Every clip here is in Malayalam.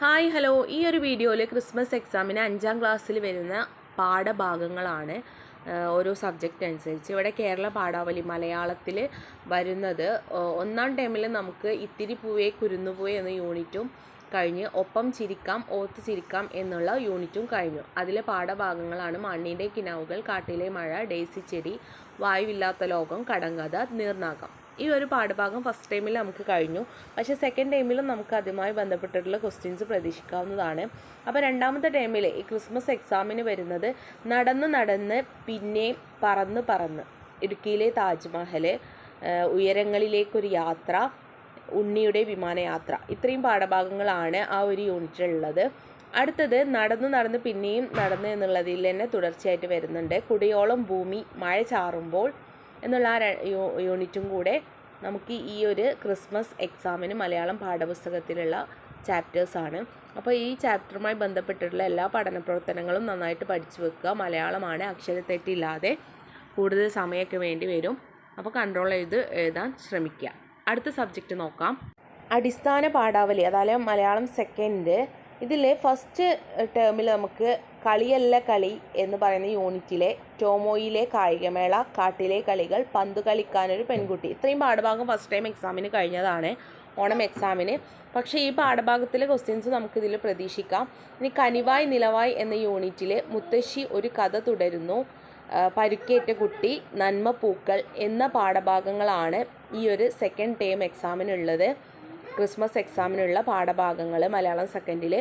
Hi hello. ഈ ഒരു വീഡിയോയിൽ ക്രിസ്മസ് എക്സാമിന് അഞ്ചാം ക്ലാസ്സിൽ വരുന്ന പാഠഭാഗങ്ങളാണ് ഓരോ സബ്ജക്റ്റ് അനുസരിച്ച്. ഇവിടെ കേരള പാഠാവലി മലയാളത്തിൽ വരുന്നത് ഒന്നാം ടൈമിൽ നമുക്ക് ഇത്തിരി പൂവേ കുരുന്നുപൂവേ എന്ന യൂണിറ്റും കഴിഞ്ഞ് ഒപ്പം ചിരിക്കാം ഓത്ത് ചിരിക്കാം എന്നുള്ള യൂണിറ്റും കഴിഞ്ഞു. അതിലെ പാഠഭാഗങ്ങളാണ് മണ്ണിന്റെ കിനാവുകൾ കാട്ടിലെ മഴ ഡേസി ചെടി വായുവില്ലാത്ത ലോകം കടങ്കഥ നീർനാഗം. ഈ ഒരു പാഠഭാഗം ഫസ്റ്റ് ടൈമിൽ നമുക്ക് കഴിഞ്ഞു. പക്ഷേ സെക്കൻഡ് ടൈമിലും നമുക്ക് അതുമായി ബന്ധപ്പെട്ടിട്ടുള്ള ക്വസ്റ്റ്യൻസ് പ്രതീക്ഷിക്കാവുന്നതാണ്. അപ്പോൾ രണ്ടാമത്തെ ടൈമിൽ ഈ ക്രിസ്മസ് എക്സാമിന് വരുന്നത് നടന്ന് നടന്ന് പിന്നെ പറന്ന് പറന്ന് ഇടുക്കിയിലെ താജ്മഹൽ ഉയരങ്ങളിലേക്കൊരു യാത്ര ഉണ്ണിയുടെ വിമാനയാത്ര. ഇത്രയും പാഠഭാഗങ്ങളാണ് ആ ഒരു യൂണിറ്റിലുള്ളത്. അടുത്തത് നടന്ന് നടന്ന് പിന്നെയും നടന്ന് എന്നുള്ളതിൽ തന്നെ തുടർച്ചയായിട്ട് വരുന്നുണ്ട്. കുടിയോളം ഭൂമി മഴ ചാറുമ്പോൾ എന്നുള്ള ആ യൂണിറ്റും കൂടെ നമുക്ക് ഈ ഒരു ക്രിസ്മസ് എക്സാമിന് മലയാളം പാഠപുസ്തകത്തിലുള്ള ചാപ്റ്റേഴ്സാണ്. അപ്പോൾ ഈ ചാപ്റ്ററുമായി ബന്ധപ്പെട്ടിട്ടുള്ള എല്ലാ പഠന പ്രവർത്തനങ്ങളും നന്നായിട്ട് പഠിച്ചു വെക്കുക. മലയാളമാണ് അക്ഷരത്തെറ്റില്ലാതെ കൂടുതൽ സമയമൊക്കെ വേണ്ടി വരും. അപ്പോൾ കൺട്രോൾ ചെയ്ത് എഴുതാൻ ശ്രമിക്കുക. അടുത്ത സബ്ജക്റ്റ് നോക്കാം. അടിസ്ഥാന പാഠാവലി അതായത് മലയാളം സെക്കൻഡ് ഇതിൽ ഫസ്റ്റ് ടേമിൽ നമുക്ക് കളിയല്ല കളി എന്ന് പറയുന്ന യൂണിറ്റിലെ ടോമോയിലെ കായികമേള കാട്ടിലെ കളികൾ പന്ത് കളിക്കാനൊരു പെൺകുട്ടി. ഇത്രയും പാഠഭാഗം ഫസ്റ്റ് ടൈം എക്സാമിന് കഴിഞ്ഞതാണ്. ഓണം എക്സാമിന് പക്ഷേ ഈ പാഠഭാഗത്തിലെ ക്വസ്റ്റ്യൻസ് നമുക്കിതിൽ പ്രതീക്ഷിക്കാം. ഇനി കനിവായ് നിലവായ് എന്ന യൂണിറ്റിലെ മുത്തശ്ശി ഒരു കഥ തുടരുന്നു. പരുക്കേറ്റ കുട്ടി നന്മ പൂക്കൾ എന്ന പാഠഭാഗങ്ങളാണ് ഈ ഒരു സെക്കൻഡ് ടേം എക്സാമിനുള്ളത് ക്രിസ്മസ് എക്സാമിനുള്ള പാഠഭാഗങ്ങൾ മലയാളം സെക്കൻഡിൽ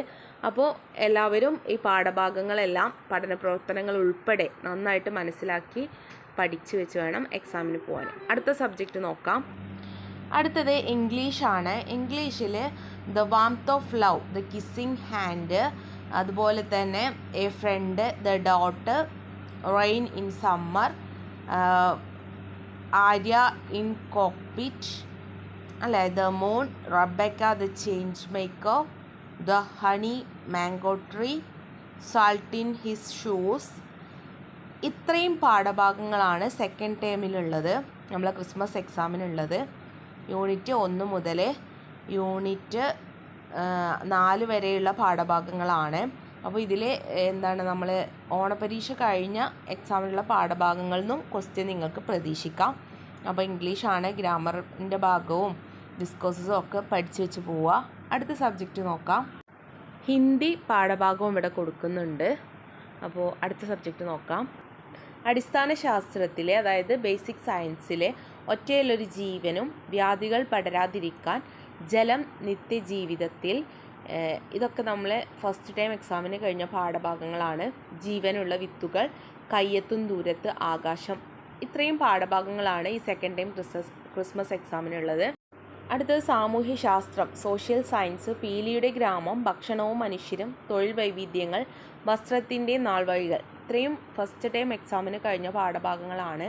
അപ്പോൾ എല്ലാവരും ഈ പാഠഭാഗങ്ങളെല്ലാം പഠന പ്രവർത്തനങ്ങൾ ഉൾപ്പെടെ നന്നായിട്ട് മനസ്സിലാക്കി പഠിച്ചു വെച്ച് വേണം എക്സാമിന് പോകാൻ അടുത്ത സബ്ജക്റ്റ് നോക്കാം. അടുത്തത് ഇംഗ്ലീഷാണ് ഇംഗ്ലീഷിൽ the warmth of love the kissing hand അതുപോലെ തന്നെ a friend the dot rain in summer Arya in cockpit അല്ലേ? The moon Rebecca the change maker the honey mango tree salt in his shoes ഇത്രയും പാഠഭാഗങ്ങളാണ് സെക്കൻഡ് ടേമിലുള്ളത് നമ്മളെ ക്രിസ്മസ് എക്സാമിനുള്ളത് യൂണിറ്റ് ഒന്ന് മുതൽ യൂണിറ്റ് നാല് വരെയുള്ള പാഠഭാഗങ്ങളാണ്. അപ്പോൾ ഇതിൽ എന്താണ് നമ്മൾ ഓണപരീക്ഷ കഴിഞ്ഞ എക്സാമിനുള്ള പാഠഭാഗങ്ങളിൽ നിന്നും ക്വസ്റ്റ്യൻ നിങ്ങൾക്ക് പ്രതീക്ഷിക്കാം. അപ്പോൾ ഇംഗ്ലീഷാണ് ഗ്രാമറിന്റെ ഭാഗവും ഡിസ്കോസസും ഒക്കെ പഠിച്ചു വെച്ച് പോവുക അടുത്ത സബ്ജക്റ്റ് നോക്കാം. ഹിന്ദി പാഠഭാഗവും ഇവിടെ കൊടുക്കുന്നുണ്ട്. അപ്പോൾ അടുത്ത സബ്ജക്റ്റ് നോക്കാം. അടിസ്ഥാന ശാസ്ത്രത്തിലെ അതായത് ബേസിക് സയൻസിലെ ഒറ്റയിലൊരു ജീവനും വ്യാധികൾ പടരാതിരിക്കാൻ ജലം നിത്യജീവിതത്തിൽ ഇതൊക്കെ നമ്മൾ ഫസ്റ്റ് ടൈം എക്സാമിന് കഴിഞ്ഞ പാഠഭാഗങ്ങളാണ്. ജീവനുള്ള വിത്തുകൾ കയ്യെത്തും ദൂരത്ത് ആകാശം. ഇത്രയും പാഠഭാഗങ്ങളാണ് ഈ സെക്കൻഡ് ടൈം ക്രിസ്മസ് ക്രിസ്മസ് എക്സാമിനുള്ളത് അടുത്തത് സാമൂഹ്യ ശാസ്ത്രം സോഷ്യൽ സയൻസ് പീലിയുടെ ഗ്രാമം ഭക്ഷണവും മനുഷ്യരും തൊഴിൽ വൈവിധ്യങ്ങൾ വസ്ത്രത്തിന്റെ നാൾവഴികൾ. ഇത്രയും ഫസ്റ്റ് ടൈം എക്സാമിന് കഴിഞ്ഞ പാഠഭാഗങ്ങളാണ്.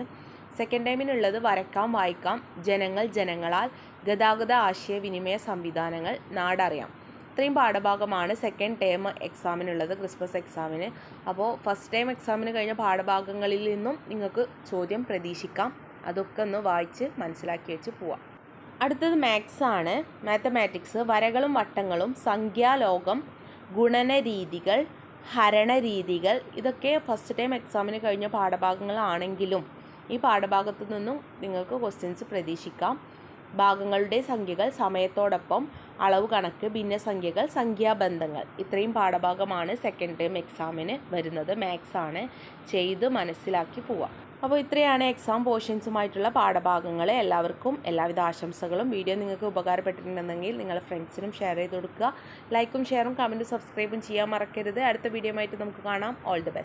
സെക്കൻഡ് ടൈമിനുള്ളത് വരക്കാം വായിക്കാം ജനങ്ങൾ ജനങ്ങളാൽ ഗതാഗത ആശയവിനിമയ സംവിധാനങ്ങൾ നാടറിയാം. ഇത്രയും പാഠഭാഗമാണ് സെക്കൻഡ് ടേം എക്സാമിനുള്ളത് ക്രിസ്മസ് എക്സാമിന് അപ്പോൾ ഫസ്റ്റ് ടൈം എക്സാമിന് കഴിഞ്ഞ പാഠഭാഗങ്ങളിൽ നിന്നും നിങ്ങൾക്ക് ചോദ്യം പ്രതീക്ഷിക്കാം. അതൊക്കെ ഒന്ന് വായിച്ച് മനസ്സിലാക്കി വെച്ച് പോവാം. അടുത്തത് മാത്സ് ആണ്. മാത്തമാറ്റിക്സ് വരകളും വട്ടങ്ങളും സംഖ്യാലോകം ഗുണന രീതികൾ ഹരണ രീതികൾ ഇതൊക്കെ ഫസ്റ്റ് ടൈം എക്സാമിന് കഴിഞ്ഞ പാഠഭാഗങ്ങളാണെങ്കിലും ഈ പാഠഭാഗത്തു നിന്നും നിങ്ങൾക്ക് ക്വസ്റ്റ്യൻസ് പ്രതീക്ഷിക്കാം. ഭാഗങ്ങളുടെ സംഖ്യകൾ സമയത്തോടൊപ്പം അളവ് കണക്ക് ഭിന്നസംഖ്യകൾ സംഖ്യാബന്ധങ്ങൾ. ഇത്രയും പാഠഭാഗമാണ് സെക്കൻഡ് ടേം എക്സാമിന് വരുന്നത്. മാത്സ് ആണ്. ചെയ്ത് മനസ്സിലാക്കി പോവാം. അപ്പോൾ ഇത്രയാണ് എക്സാം പോർഷൻസുമായിട്ടുള്ള പാഠഭാഗങ്ങൾ എല്ലാവർക്കും എല്ലാവിധ ആശംസകളും. വീഡിയോ നിങ്ങൾക്ക് ഉപകാരപ്പെട്ടിട്ടുണ്ടെങ്കിൽ നിങ്ങളുടെ ഫ്രണ്ട്സിനും ഷെയർ ചെയ്ത് കൊടുക്കുക. ലൈക്കും ഷെയറും കമന്റും സബ്സ്ക്രൈബും ചെയ്യാൻ മറക്കരുത്. അടുത്ത വീഡിയോ ആയിട്ട് നമുക്ക് കാണാം. All the best